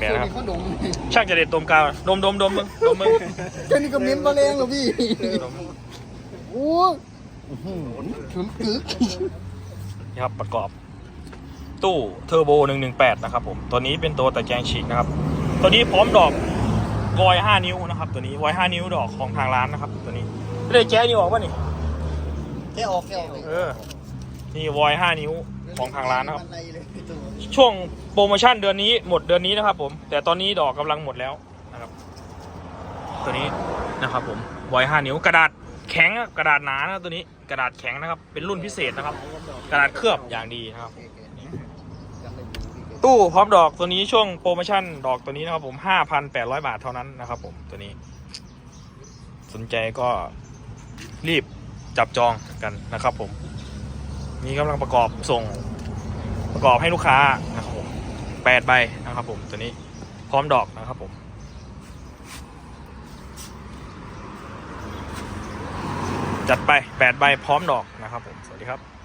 เนี่ยนะครับเขาดมช่างจะเด็ดดมกาวดมดมดมมึงดมมึงแค่นี้ก็เหม้นมาแรงแล้วพี่ดมโอ้อื้อหือฉุนกึกนี่ครับประกอบ ตู้เทอร์โบ 118 นะครับผม ตัวนี้เป็นตัวตะแกรงฉีกนะครับ ตัวนี้พร้อมดอกวอย5นิ้วนะครับ ตัวนี้วอย5นิ้วดอกของทางร้านนะครับ ตัวนี้ไม่ได้แก้นี่ออกป่ะนี่แค่ออกแค่ออกเออ นี่วอย5นิ้วของทางร้านนะครับมัเลยตัวช่วงโปรโมชั่นเดือนนี้หมดเดือนนี้นะครับ ผม แต่ตอนนี้ดอกกำลังหมดแล้วนะครับ ตัวนี้นะครับ ผมวอย5นิ้วกระดาษแข็งอะกระดาษหนานะตัวนี้กระดาษแข็งนะครับ เป็นรุ่นพิเศษนะครับ กระดาษเคลือบอย่างดีนะครับ ตู้พร้อมดอกตัวนี้ช่วงโปรโมชั่นดอกตัวนี้นะครับ ผม5,800บาทเท่านั้นนะครับ ผมตัวนี้ สนใจก็รีบจับจองกันนะครับผม นี่กำลังประกอบส่งประกอบให้ลูกค้านะครับผม8ใบนะครับผมตัวนี้พร้อมดอกนะครับผมจัดไป8ใบพร้อมดอกนะครับผมสวัสดีครับ